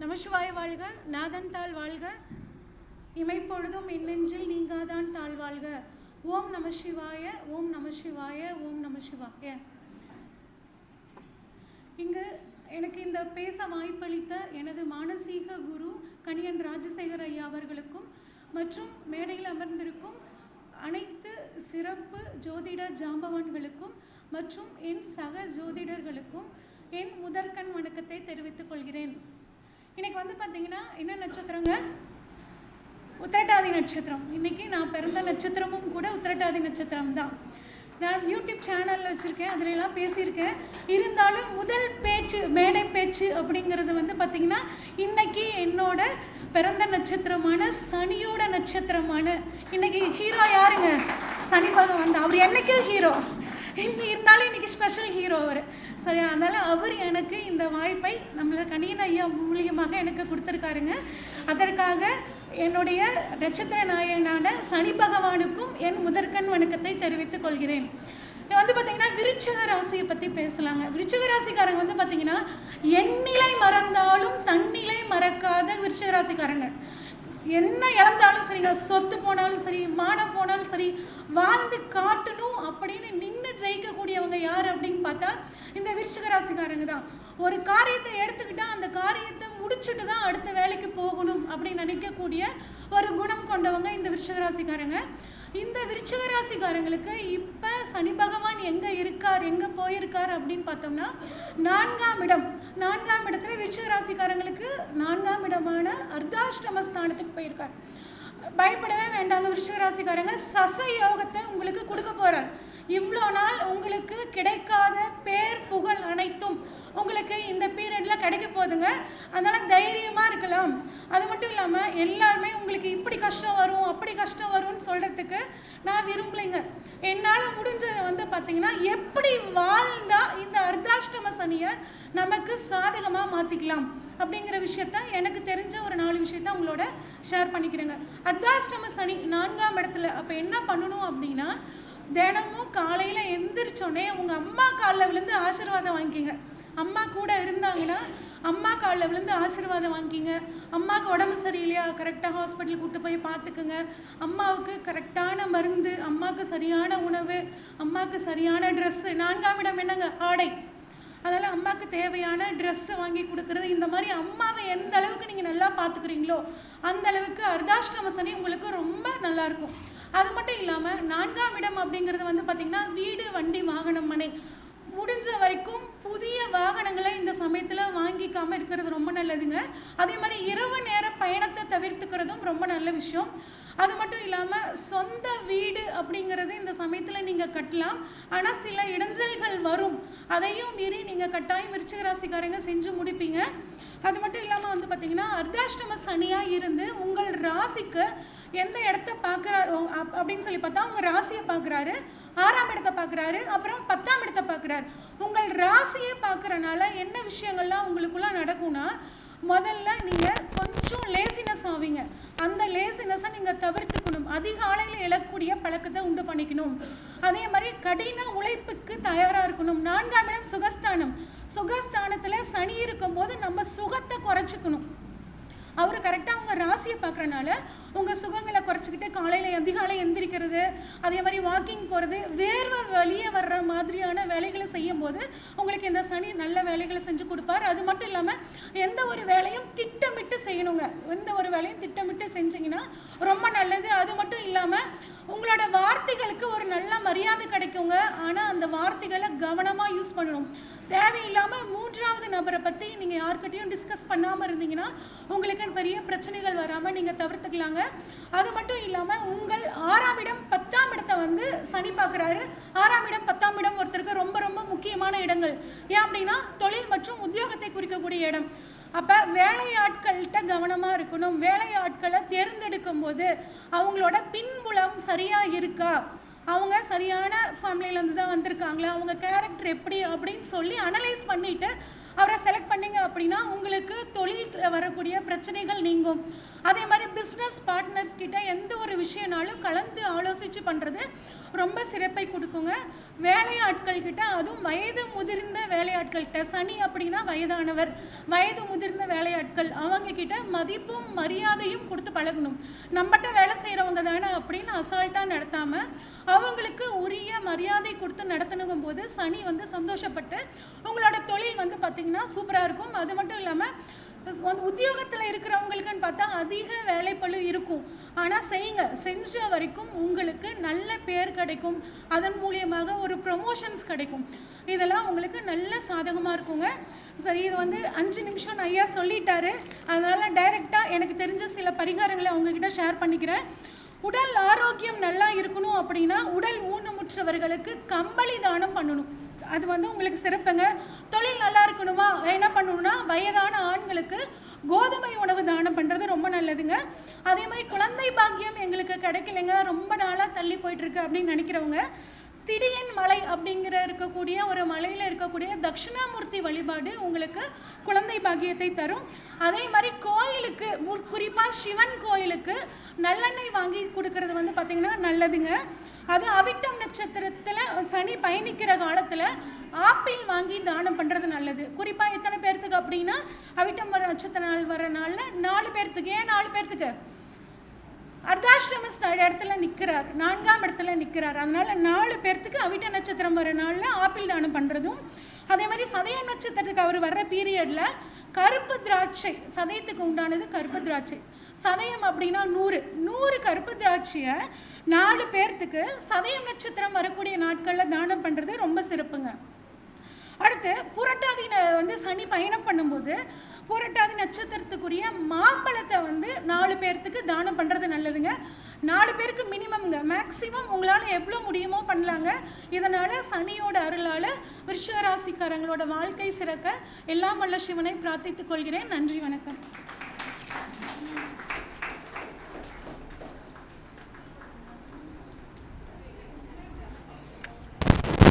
நமசிவாய வாழ்க நாதன் தாழ் வாழ்க. இமைப்பொழுதும் இன்னெஞ்சில் நீங்காதான் தாழ் வாழ்க. ஓம் நம சிவாய ஓம் நம சிவாய ஓம் நம சிவாய இங்கு எனக்கு இந்த பேச வாய்ப்பளித்த எனது மானசீக குரு கணியன் ராஜசேகர் ஐயா அவர்களுக்கும் மற்றும் மேடையில் அமர்ந்திருக்கும் அனைத்து சிறப்பு ஜோதிட ஜாம்பவான்களுக்கும் மற்றும் என் சக ஜோதிடர்களுக்கும் என் முதற்கண் வணக்கத்தை தெரிவித்துக் கொள்கிறேன். இன்னைக்கு வந்து பார்த்தீங்கன்னா என்ன நட்சத்திரங்க? உத்திரட்டாதி நட்சத்திரம். இன்னைக்கு நான் பிறந்த நட்சத்திரமும் கூட உத்திரட்டாதி நட்சத்திரம் தான் நான் யூடியூப் சேனலில் வச்சுருக்கேன் அதுல பேசியிருக்கேன். இருந்தாலும் முதல் பேச்சு மேடை பேச்சு அப்படிங்கிறது வந்து பார்த்திங்கன்னா இன்னைக்கு என்னோட பிறந்த நட்சத்திரமான சனியோட நட்சத்திரமான இன்னைக்கு ஹீரோ யாருங்க? சனி பகவான் தான். அவர் என்னைக்கும் ஹீரோ இங்கே இருந்தாலும் இன்றைக்கி ஸ்பெஷல் ஹீரோ அவர். சரி அதனால் அவர் எனக்கு இந்த வாய்ப்பை நம்மள கணியன் ஐயா மூலியமாக எனக்கு கொடுத்துருக்காருங்க. அதற்காக என்னுடைய நட்சத்திர நாயகனான சனி பகவானுக்கும் என் முதற்கண் வணக்கத்தை தெரிவித்துக் கொள்கிறேன். வந்து பார்த்தீங்கன்னா விருச்சக ராசியை பற்றி பேசலாங்க. விருச்சக ராசிக்காரங்க வந்து பார்த்தீங்கன்னா எண்ணிலை மறந்தாலும் தன்னிலை மறக்காத விருச்சக ராசிக்காரங்க. என்ன இழந்தாலும் சரிங்க சொத்து போனாலும் சரி மானம் போனாலும் சரி வாழ்ந்து காட்டணும் அப்படின்னு நின்று ஜெயிக்கக்கூடியவங்க யார் அப்படின்னு பார்த்தா இந்த விருச்சிக ராசிக்காரங்க தான். ஒரு காரியத்தை எடுத்துக்கிட்டா அந்த காரியத்தை முடிச்சுட்டு தான் அடுத்த வேலைக்கு போகணும் அப்படின்னு நினைக்கக்கூடிய ஒரு குணம் கொண்டவங்க இந்த விருச்சிக ராசிக்காரங்க இந்த விருச்சிக ராசிக்காரங்களுக்கு இப்போ சனி பகவான் எங்கே இருக்கார் எங்கே போயிருக்கார் அப்படின்னு பார்த்தோம்னா நான்காம் இடம் நான்காம் இடத்துல விருச்சிக ராசிக்காரங்களுக்கு நான்காம் இடமான அர்த்தாஷ்டம ஸ்தானத்துக்கு போயிருக்கார். பயப்படவே வேண்டாங்க விருச்சிக ராசிக்காரங்க சச யோகத்தை உங்களுக்கு கொடுக்க போறார். இவ்வளோ நாள் உங்களுக்கு கிடைக்காத பேர் புகழ் அனைத்தும் உங்களுக்கு இந்த பீரியடில் கிடைக்க போகுதுங்க. அதனால் தைரியமாக இருக்கலாம். அது மட்டும் இல்லாமல் எல்லாருமே உங்களுக்கு இப்படி கஷ்டம் வரும் அப்படி கஷ்டம் வரும்னு சொல்கிறதுக்கு நான் விரும்பலைங்க. என்னால் முடிஞ்சதை வந்து பார்த்திங்கன்னா எப்படி வாழ்ந்தா இந்த அர்த்தாஷ்டம சனியை நமக்கு சாதகமாக மாற்றிக்கலாம் அப்படிங்கிற விஷயத்த எனக்கு தெரிஞ்ச ஒரு நாலு விஷயத்த உங்களோட ஷேர் பண்ணிக்கிறேங்க. அர்த்தாஷ்டம சனி நான்காம் இடத்துல அப்போ என்ன பண்ணணும் அப்படின்னா தினமும் காலையில் எந்திரிச்சோடனே உங்கள் அம்மா காலில் விழுந்து ஆசீர்வாதம் வாங்கிக்கிங்க. அம்மா கூட இருந்தாங்கன்னா அம்மா காலில் விழுந்து ஆசீர்வாதம் வாங்கிக்கிங்க அம்மாவுக்கு உடம்பு சரியில்லையா? கரெக்டாக ஹாஸ்பிட்டல் கூட்டு போய் பார்த்துக்குங்க. அம்மாவுக்கு கரெக்டான மருந்து அம்மாவுக்கு சரியான உணவு அம்மாவுக்கு சரியான ட்ரெஸ்ஸு நான்காம் இடம் என்னங்க? ஆடை. அதனால் அம்மாவுக்கு தேவையான ட்ரெஸ்ஸை வாங்கி கொடுக்குறது. இந்த மாதிரி அம்மாவை எந்த அளவுக்கு நீங்கள் நல்லா பார்த்துக்குறீங்களோ அந்த அளவுக்கு அர்தாஷ்டம சனி உங்களுக்கு ரொம்ப நல்லாயிருக்கும் அது மட்டும் இல்லாமல் நான்காம் இடம் அப்படிங்கிறது வந்து பார்த்திங்கன்னா வீடு வண்டி வாகனம் மனை. முடிஞ்ச வரைக்கும் புதிய வாகனங்களை இந்த சமயத்தில் வாங்கிக்காமல் இருக்கிறது ரொம்ப நல்லதுங்க. அதே மாதிரி இரவு நேர பயணத்தை தவிர்த்துக்கிறதும் ரொம்ப நல்ல விஷயம். அது மட்டும் இல்லாமல் சொந்த வீடு அப்படிங்கிறது இந்த சமயத்தில் நீங்கள் கட்டலாம். ஆனால் சில இடைஞ்சல்கள் வரும். அதையும் மீறி நீங்கள் கட்டாயம் விருச்சிக ராசிக்காரங்க செஞ்சு முடிப்பீங்க. அது மட்டும் இல்லாமல் வந்து பார்த்தீங்கன்னா அர்த்தாஷ்டம சனியாக இருந்து உங்கள் ராசிக்கு எந்த இடத்த பார்க்குறாரு அப்படின்னு சொல்லி பார்த்தா உங்கள் ராசியை பார்க்குறாரு ஆறாம் இடத்தை பார்க்குறாரு அப்புறம் பத்தாம் இடத்தை பார்க்குறாரு. உங்கள் ராசியை பார்க்குறனால என்ன விஷயங்கள்லாம் உங்களுக்குள்ளே நடக்கும்னா முதல்ல நீங்கள் கொஞ்சம் லேசினஸ் ஆவீங்க. அந்த லேசினஸை நீங்கள் தவிர்த்துக்கணும். அதிகாலையில் எழக்கூடிய பழக்கத்தை உண்டு பண்ணிக்கணும். அதே மாதிரி கடின உழைப்புக்கு தயாராக இருக்கணும். நான்காம் இடம் சுகஸ்தானம். சுகஸ்தானத்தில் சனி இருக்கும்போது நம்ம சுகத்தை குறைச்சிக்கணும். அவர் கரெக்டாக உங்கள் ராசியை பார்க்குறனால உங்கள் சுகங்களை குறைச்சிக்கிட்டு காலையில் அதிகாலை எந்திரிக்கிறது அதே மாதிரி வாக்கிங் போகிறது வேர்வை வெளியே வர்ற மாதிரியான வேலைகளை செய்யும் போது உங்களுக்கு இந்த சனி நல்ல வேலைகளை செஞ்சு கொடுப்பார். அது மட்டும் இல்லாமல் எந்த ஒரு வேலையும் திட்டமிட்டு செய்யணுங்க. எந்த ஒரு வேலையும் திட்டமிட்டு செஞ்சிங்கன்னா ரொம்ப நல்லது. அது மட்டும் இல்லாமல் உங்களோட வார்த்தைகளுக்கு ஒரு நல்ல மரியாதை கிடைக்குங்க. ஆனால் அந்த வார்த்தைகளை கவனமாக யூஸ் பண்ணணும். தேவையில்லாமல் மூன்றாவது நபரை பற்றி நீங்கள் யார்கிட்டையும் டிஸ்கஸ் பண்ணாமல் இருந்தீங்கன்னா உங்களுக்கு பெரிய பிரச்சனைகள் வராமல் நீங்கள் தவிர்த்துக்கலாங்க. அது மட்டும் இல்லாமல் உங்கள் ஆறாம் இடம் பத்தாம் இடத்தை வந்து சனி பார்க்குறாரு. ஆறாம் இடம் பத்தாம் இடம் ஒருத்தருக்கு ரொம்ப ரொம்ப முக்கியமான இடங்கள். ஏன் அப்படின்னா தொழில் மற்றும் உத்தியோகத்தை குறிக்கக்கூடிய இடம். அப்போ வேலையாட்கள்கிட்ட கவனமாக இருக்கணும். வேலையாட்களை தேர்ந்தெடுக்கும் போது அவங்களோட பின்புலம் சரியாக இருக்கா? அவங்க சரியான ஃபேமிலியிலேருந்து தான் வந்திருக்காங்களா? அவங்க கேரக்டர் எப்படி அப்படின்னு சொல்லி அனலைஸ் பண்ணிவிட்டு அவரை செலக்ட் பண்ணீங்க அப்படின்னா உங்களுக்கு தொழில் வரக்கூடிய பிரச்சனைகள் நீங்கும். அதே மாதிரி பிஸ்னஸ் பார்ட்னர்ஸ் கிட்ட எந்த ஒரு விஷயனாலும் கலந்து ஆலோசித்து பண்ணுறது ரொம்ப சிறப்பை கொடுக்குங்க. வேலையாட்கள் கிட்ட அதுவும் வயது முதிர்ந்த வேலையாட்கள்கிட்ட சனி அப்படின்னா வயதானவர். வயது முதிர்ந்த வேலையாட்கள் அவங்க கிட்ட மதிப்பும் மரியாதையும் கொடுத்து பழகணும். நம்மகிட்ட வேலை செய்கிறவங்க தானே அப்படின்னு அசால்ட்டாக நடத்தாமல் அவங்களுக்கு உரிய மரியாதை கொடுத்து நடத்தணுங்கும் போது சனி வந்து சந்தோஷப்பட்டு உங்களோட தொழில் வந்து பார்த்திங்கன்னா சூப்பராக இருக்கும். அது மட்டும் இல்லாமல் வந்து உத்தியோகத்தில் இருக்கிறவங்களுக்குன்னு பார்த்தா அதிக வேலைப்பழு இருக்கும். ஆனால் செய்யுங்க. செஞ்ச வரைக்கும் உங்களுக்கு நல்ல பேர் கிடைக்கும். அதன் மூலியமாக ஒரு ப்ரொமோஷன்ஸ் கிடைக்கும். இதெல்லாம் உங்களுக்கு நல்ல சாதகமாக இருக்குங்க. சரி இது வந்து அஞ்சு நிமிஷம் ஐயா சொல்லிட்டாரு. அதனால் டைரெக்டாக எனக்கு தெரிஞ்ச சில பரிகாரங்களை அவங்கக்கிட்ட ஷேர் பண்ணிக்கிறேன். உடல் ஆரோக்கியம் நல்லா இருக்கணும் அப்படின்னா உடல் ஊனமுற்றவர்களுக்கு கம்பளி தானம் பண்ணணும். அது வந்து உங்களுக்கு சிறப்புங்க. தொழில் நல்லா இருக்கணுமா? என்ன பண்ணணும்னா வயதான ஆண்களுக்கு கோதுமை உணவு தானம் பண்ணுறது ரொம்ப நல்லதுங்க. அதே மாதிரி குழந்தை பாக்கியம் எங்களுக்கு கிடைக்கலைங்க. ரொம்ப நாளாக தள்ளி போயிட்டுருக்கு அப்படின்னு நினைக்கிறவங்க திடியன் மலை அப்படிங்கிற இருக்கக்கூடிய ஒரு மலையில் இருக்கக்கூடிய தட்சிணாமூர்த்தி வழிபாடு உங்களுக்கு குழந்தை பாக்கியத்தை தரும். அதே மாதிரி கோயிலுக்கு குறிப்பாக சிவன் கோயிலுக்கு நல்லெண்ணெய் வாங்கி கொடுக்கறது வந்து பார்த்திங்கன்னா நல்லதுங்க. அது அவிட்டம் நட்சத்திரத்தில் சனி பயணிக்கிற காலத்தில் ஆப்பிள் வாங்கி தானம் பண்ணுறது நல்லது. குறிப்பாக எத்தனை பேர்த்துக்கு அப்படின்னா அவிட்டம் வர நட்சத்திர நாள் வர நாளில் நாலு பேர்த்துக்கு. ஏன் நாலு பேர்த்துக்கு? அர்த்தாஷ்டம இடத்துல நிற்கிறார் நான்காம் இடத்துல நிற்கிறார் அதனால நாலு பேர்த்துக்கு அவிட்ட நட்சத்திரம் வர நாளில் ஆப்பிள் தானம் பண்ணுறதும் அதே மாதிரி சதய நட்சத்திரத்துக்கு அவர் வர்ற பீரியடில் கருப்பு திராட்சை சதயத்துக்கு உண்டானது கருப்பு திராட்சை. சதயம் அப்படின்னா நூறு. நூறு கருப்பு திராட்சையை நாலு பேர்த்துக்கு சதயம் நட்சத்திரம் வரக்கூடிய நாட்களில் தானம் பண்ணுறது ரொம்ப சிறப்புங்க. அடுத்து புரட்டாதி வந்து சனி பயணம் பண்ணும்போது புரட்டாதி நட்சத்திரத்துக்குரிய மாம்பழத்தை வந்து நாலு பேர்த்துக்கு தானம் பண்ணுறது நல்லதுங்க. நாலு பேருக்கு மினிமம்ங்க. மேக்ஸிமம் உங்களால் எவ்வளோ முடியுமோ பண்ணலாங்க. இதனால் சனியோட அருளால் விருஷராசிக்காரங்களோட வாழ்க்கை சிறக்க எல்லாம் வல்ல சிவனை பிரார்த்தித்துக் கொள்கிறேன். நன்றி வணக்கம். 何?